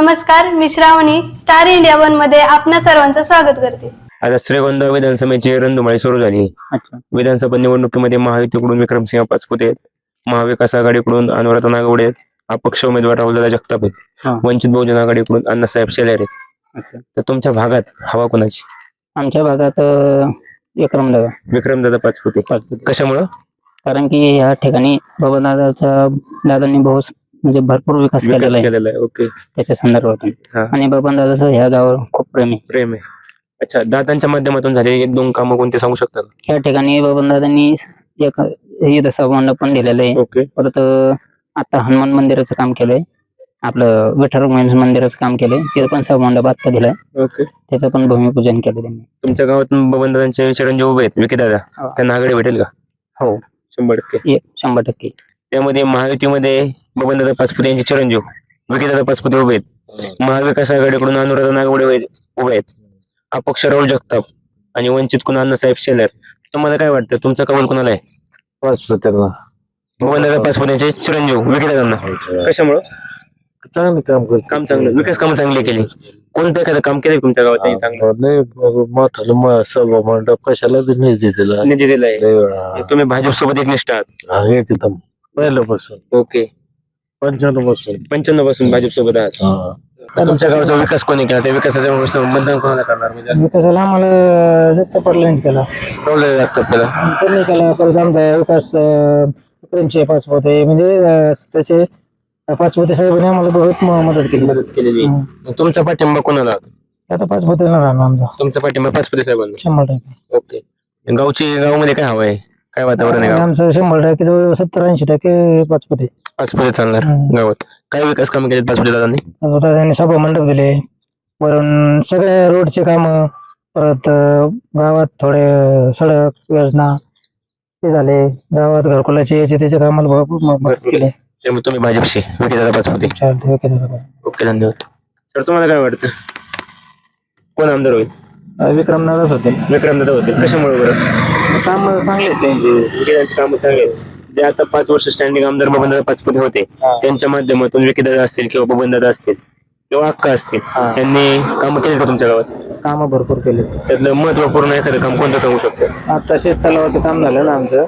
नमस्कार मी Shravani Star India वनमध्ये आपणा सर्वांचं स्वागत करते. आता श्रीगोंदा विधानसभेची रणधुमाळी सुरू झाली. अच्छा. विधानसभा निवडणुकीमध्ये महायुतीकडून विक्रमसिंह पाचपुते आहेत. महाविकास आघाडीकडून अनुराधा नागवडे आहेत. अपक्ष उमेदवार राहुलदादा जगताप आहेत. हा. वंचित बहुजन आघाडीकडून अण्णासाहेब शेलार आहेत. अच्छा. तर तुमच्या भागात हवा कोणाची? आमच्या भागात अं, विक्रमदादा. विक्रमदादा पाचपुते पाचपुते. कशामुळं? कारण की या ठिकाणी बाबादादाचा दादांनी बहुत म्हणजे भरपूर विकास केलेला आहे. केलेला आहे. ओके. त्याच्या संदर्भातून. हा. आणि बाबादादाचं ह्या गावावर खूप प्रेम आहे. प्रेम आहे. अच्छा दादांच्या माध्यमातून झालेली एक दोन कामं कोणते सांगू शकता? का या ठिकाणी बाबादादांनी एक इथं सभामंडप पण दिलेलं आहे. ओके. परत आता हनुमान मंदिराचं काम केलंय. आपलं विठ्ठल रखुमाई मंदिराचं काम केलंय. तिथं पण सभामंडप आता दिलाय. ओके. त्याचं पण भूमिपूजन केलं त्यांनी. तुमच्या गावातून बबनदादांचे चिरंजीव उभे आहेत. विकी दादा हा. त्यांना आघाडी भेटेल का? हो. शंभर टक्के. शंभर टक्के. त्यामध्ये महायुतीमध्ये बबनदादा पाचपुते यांचे चिरंजीव विकीदादा पाचपुते उभे आहेत. महाविकास आघाडीकडून अनुराधा नागवडे उभे आहेत. अपक्ष राहुल जगताप आणि वंचित कुण अण्णासाहेब शेलार. तुम्हाला काय वाटतं? तुमचा कौल कोणाला आहे? पाचपत्र्यांना बबनदादा पाचपुते यांचे चिरंजीव विकीदादांना कशामुळं? चांगलं काम करतो काम चांगलं. विकास कामं चांगली केली. कोणतं एखादं काम केलंय तुमच्या गावात त्यांनी चांगलं? नाही मोठं म- सभा मंडप कशाला बी निधी दिला. निधी दिलाय. लय वेळा. तुम्ही भाजप सोबत एकनिष्ठ आहात. हा, एकदम. पहिल्यापासून. ओके. पंच्याण्णवपासून पंच्याण्णवपासून भाजप सोबत आहात हा. तुमच्या गावाचा विकास कोणी केला? त्या विकासाच्या गोष्टीवर मतदान कोणाला करणार? म्हणजे असं विकासाला आम्हाला जगता पडलं केला. दादा जगताप केला. त्यांनी केला. परत आमचा विकास विक्रमचे पाचपोते म्हणजे अं, त्याचे पाचपोते साहेबांनी आम्हाला बहुत म- मदत केली. मदत केलेली. मग तुमचा पाठिंबा कोणाला? आता पाचपोते राहणार आमचा. तुमचा पाठिंबा पाचपती साहेबांना. शंभर टक्के. ओके. गावची गावामध्ये काय हवं आहे काय वातावरण आहे आमचं शंभर टक्के जवळ सत्तर ऐंशी टक्के पाचपोते. पाचपती चालणार हम्म. गावात. काय विकास काम केले दादांनी? आता त्यांनी सभा मंडप दिले वरून सगळ्या रोडचे काम परत अं, गावात थोडे सडक योजना ते झाले. गावात घरकुलाचे याचे त्याचे कामाला भरपूर म- मदत केली. त्यामुळे तुम्ही भाजपशी विकी दादा पाचपती. चालते ओके दादा ओके धन्यवाद. सर तुम्हाला काय वाटतं? कोण आमदार होईल? विक्रमनाथच होते. विक्रम दादा होतील कशामुळे बरं? काम चांगले आहेत त्यांचे विकीदादांची कामं चांगली आहेत. जे आता पाच वर्ष स्टँडिंग आमदार बबनदादा पाचपती होते. त्यांच्या माध्यमातून विकीदादा असतील किंवा बबनदादा असतील किंवा अक्का असतील त्यांनी कामं केली का तुमच्या गावात? काम भरपूर केले. त्यातलं महत्त्वपूर्ण एखादं काम कोणतं सांगू शकतो? आता शेत तलावाचं काम झालं ना आमचं.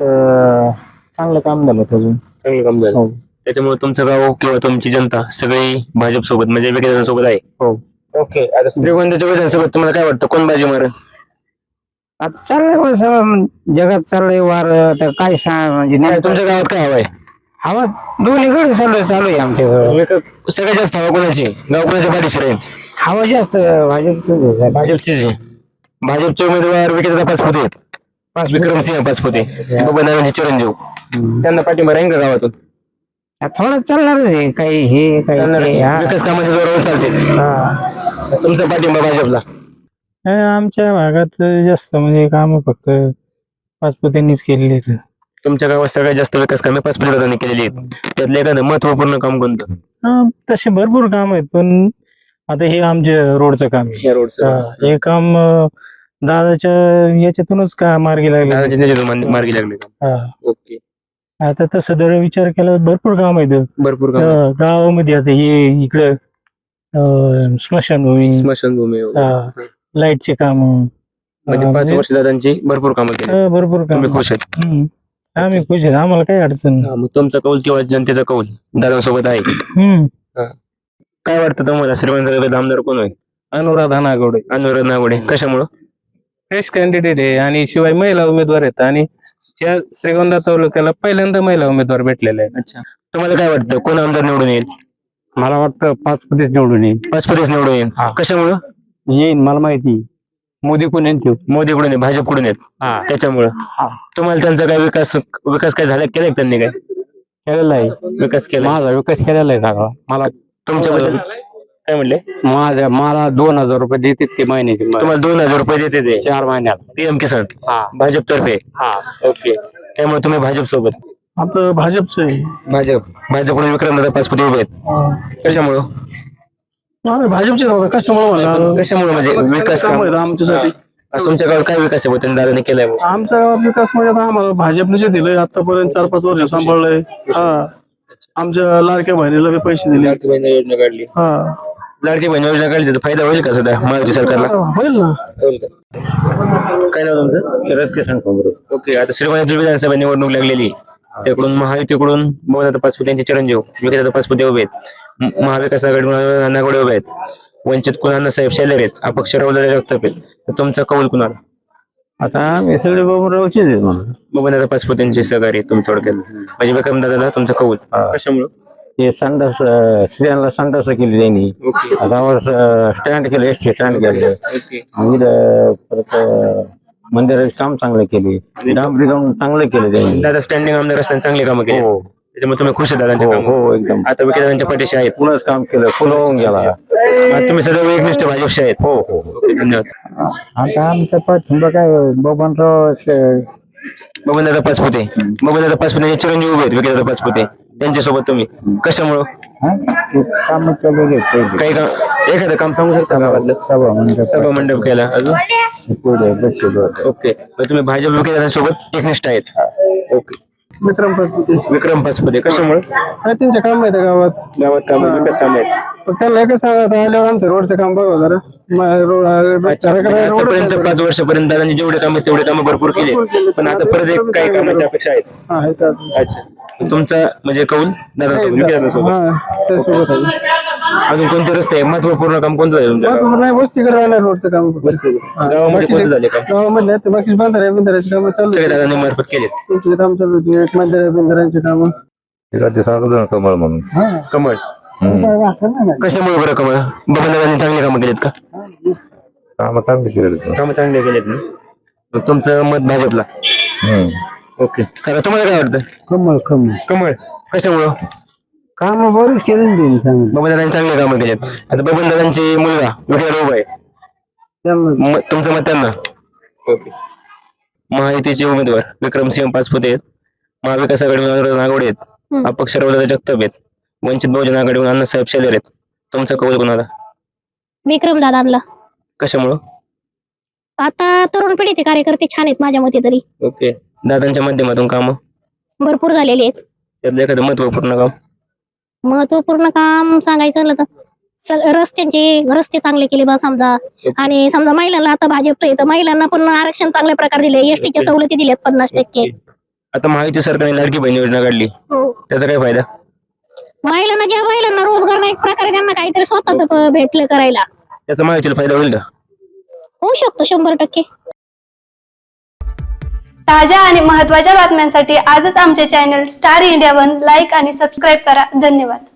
तर चांगलं काम झालं त्यातून चांगलं काम झालं. हो. त्याच्यामुळे तुमचं गाव किंवा तुमची जनता सगळी भाजप सोबत म्हणजे विकास सोबत आहे. हो. ओके आता श्रीगोंद्याच्या विधानसभेत तुम्हाला काय वाटतं? कोण बाजी मारेल? आता चाललंय सगळं जगात चाललंय वार आता काय सांग म्हणजे नेमकं तुमच्या गावात काय हवंय हवा दोन्हीकडे चालू चालू आहे आमच्याकडे विक- सगळ्यात जास्त हवा कोणाची? गाव कोणाच्या पाठीशी राहील? हवा जास्त भाजप भाजपचीच आहे. भाजपचे उमेदवार विकेता पाचपुते आहेत. विक्रमसिंह पाचपुते बबनदादांचे चिरंजीव. त्यांना पाठिंबा राहील का गावातून? थोडं चालणारच आहे काही हे काही हा. विकास कामाच्या जोरावर चालते. हा. तुमचा पाठिंबा भाजपला? आमच्या भागात जास्त म्हणजे काम फक्त पाचपुत्यांनीच केलेली आहेत. तुमच्या गावात सगळ्यात जास्त विकास कामे पाचपुते दादांनी केलेली आहेत. त्यातलं एखादं महत्त्वपूर्ण काम कोणतं? हा, तसे भरपूर काम आहेत पण आता हे आमचे रोडचं काम आहे. या रोडचं हा, हे काम अं, दादाच्या याच्यातूनच का मार्गी लागले? मार्गी लागले. हा. ओके. आता तसं जर विचार केला तर भरपूर काम आहेत. भरपूर काम अं, गावामध्ये आता हे इकडं अं, स्मशानभूमी. स्मशानभूमी वगैरे. हा, लाईटचे काम. म्हणजे पाच वर्ष दादांची भरपूर कामं केली. भरपूर काम. तुम्ही खुश आहेत. आम्ही खुश आहेत. आम्हाला काही अडचण नाही. हा, मग तुमचा कौल किंवा जनतेचा कौल दादांसोबत आहे. हम्म. काय वाटतं तुम्हाला? श्रीमंत आमदार कोण होईल? अनुराधा नागवडे अनुराध नागोडे कशामुळं? फ्रेश कॅन्डिडेट आहे आणि शिवाय महिला उमेदवार आहेत. आणि त्या श्रीगोंदा तालुक्याला पहिल्यांदा महिला उमेदवार भेटलेले आहेत. अच्छा. तुम्हाला काय वाटतं? कोण आमदार निवडून येईल? मला वाटतं पाच पतीच निवडून येईल पाचपतीच निवडून येईल हा. कशामुळं? येईन मला माहिती मोदी कोण येईल त्यो? मोदीकडून आहे भाजपकडून आहेत हा. त्याच्यामुळं. तुम्हाला त्यांचा काय विकास विकास काय झाला? केलाय का त्यांनी काय? केलेला आहे. विकास केला माझा विकास केलेला आहे सगळा. मला तुमच्याबद्दल काय म्हणले? माझ्या मला दोन हजार रुपये देते ते महिन्याची. तुम्हाला दोन हजार रुपये देते ते? चार महिन्याला पीएम किसान. हा. भाजपतर्फे. हा. ओके. त्यामुळे तुम्ही भाजप सोबत आमचं भाजपचं आहे. भाजप. भाजपकडून विक्रमदादा पाचपती उभे आहेत. कशामुळं? आम्ही भाजपचेच होतो कशामुळे म्हणणार कशामुळे म्हणजे विकास काम काम? आहे आमच्यासाठी? तुमच्या गावात काय विकास आहे त्यांनी दादाने केलाय बुवा? आमच्या गावात विकास म्हणजे आता आम्हाला भाजपने जे दिलंय आतापर्यंत चार पाच वर्ष सांभाळलंय. हा. आमच्या लाडक्या बहिणीला बी पैसे दिले. लाडकी बहीण योजना काढली. हा. लाडकी बहीण योजना काढली त्याचा फायदा होईल का सध्या महाराष्ट्र सरकारला? होईल ना. होईल का? काय नाव तुमचं? शरद किसन ओके आता श्रीमंत विधानसभा निवडणूक लागलेली. त्याकडून महायुतीकडून बबनदादा पाचपुते यांचे चिरंजीव विकेदादा पाचपुते उभे आहेत. महाविकास आघाडीकडून अण्णा गोडे उभे आहेत. वंचित कुणाला साहेब शेलेर आहेत. अपक्ष राहुल जगताप आहेत. तर तुमचा कौल कुणाला? आता आहेत म्हणून. बबनदादा पाचपुते यांचे सहकारी तुमच्या थोडक्यात. म्हणजे विक्रमदादाला तुमचा कौल. कशामुळं? ते संडास स्त्रियांना संडास केली त्यांनी. आता स्टँड केलं एस टी स्टँड केलं परत मंदिराचे काम चांगलं केले. डांबरी काम चांगलं केलं त्यांनी. दादा स्टँडिंग आमदार असताना चांगले कामं केली. हो. त्याच्यामुळे तुम्ही खुश आहे दादांच्या हो काम हो एकदम. आता विकेदादांच्या पाठीशी आहेत. पुनच काम केलं फुलं होऊन गेला. आता तुम्ही सदैव एकनिष्ठ भाजपशी आहेत. हो हो हो. धन्यवाद. आता आमचा पाठिंबा काय बबनराव बबनदादा पाचपुते. बबनदादा पाचपुते यांचे चिरंजीव उभे आहेत विकेदादा पाचपुते. त्यांच्यासोबत तुम्ही. कशामुळं? काम केले घेतले काही काम एखादं काम सांगू शकता गावातलं सभा मंडप सभा मंडप केला. अजून? पुढे बसलो ओके. मग तुम्ही भाजप विकेदादांसोबत एकनिष्ठ आहेत. ओके. विक्रम पाचपुते विक्रम पाचपुते कशामुळे? अरे त्यांचे काम आहेत गावात. गावात काम विकास काम आहेत. पण त्यांना एकच सांगा आल्यावर आमचं रोडचं काम बघा जरा. म- रोड घराकडे रोड आतापर्यंत पाच वर्षापर्यंत दादांनी जेवढे काम तेवढे काम भरपूर केले पण आता परत एक काही कामाची अपेक्षा आहेत. हा आता. अच्छा. तुमचा म्हणजे कौल दादासोबत विकेदादासोबत हा त्यासोबत आहे. अजून कोणते रस्ते आहे? महत्त्वपूर्ण काम कोणतं आहे तुमच्या गावात? महत्त्वपूर्ण नाही वस्तीकडे जाणार रोडचं काम. वस्ती गावामध्ये कोणते झाले काम? गावामधले आहेत, बाकीचे बांधाऱ्या बिंधाऱ्याचे काम चालू सगळे आहेत. दादांनी मार्फत त्यांचे काम चालू आहेत. एक मंदिरा बिंधाऱ्यांचे काम. कमळ. म्हणून कमळ कशामुळे बरं कमळ? बबन दादांनी चांगले कामं केलेत का? काम चांगले केले कामं चांगले केलेत. ना मग तुमचं मत भाजपला. ओके. खरं तुम्हाला काय वाटतं? कमल कमल कमळ. कशामुळं? काम बरेच केले ना त्यांनी सांगितलं बबन दादांनी चांगले कामं केलेत आता बबन दादांचे मुलगा विक्रम उभा आहे. त्यांना. म- तुमचं मत त्यांना? ओके. महायुतीचे उमेदवार विक्रमसिंह पाचपुते आहेत. महाविकास आघाडीहून अनुराधा नागवडे आहेत. अपक्ष राहुल जगताप आहेत. वंचित बहुजन आघाडीहून अण्णासाहेब शेलेर आहेत. तुमचा कौल कोणाला? विक्रम दादांना. कशामुळं? आता तरुण पिढीचे कार्यकर्ते छान आहेत माझ्या मते तरी. ओके. दादांच्या माध्यमातून काम? भरपूर झालेले आहेत. त्यातलं एखादं महत्त्वपूर्ण काम? महत्त्वपूर्ण काम सांगायचं झालं तर स- रस्त्यांचे रस्ते चांगले केले बा समजा. आणि समजा महिलांना आता भाजप तर महिलांना पण आरक्षण चांगल्या प्रकारे दिले एसटीच्या सवलती दिल्यात पन्नास टक्के. आता महायुती सरकारने लाडकी बहीण योजना काढली. हो. त्याचा काय फायदा? महिलांना ज्या महिलांना रोजगार नाही एक प्रकारे त्यांना काहीतरी स्वतःच भेटलं करायला. त्याचा महायुतीला फायदा होईल का होऊ शकतो शंभर टक्के. ताज्या आणि महत्त्वाच्या बातम्यांसाठी आजच आमचे channel Star India One like आणि सबस्क्राईब करा. धन्यवाद.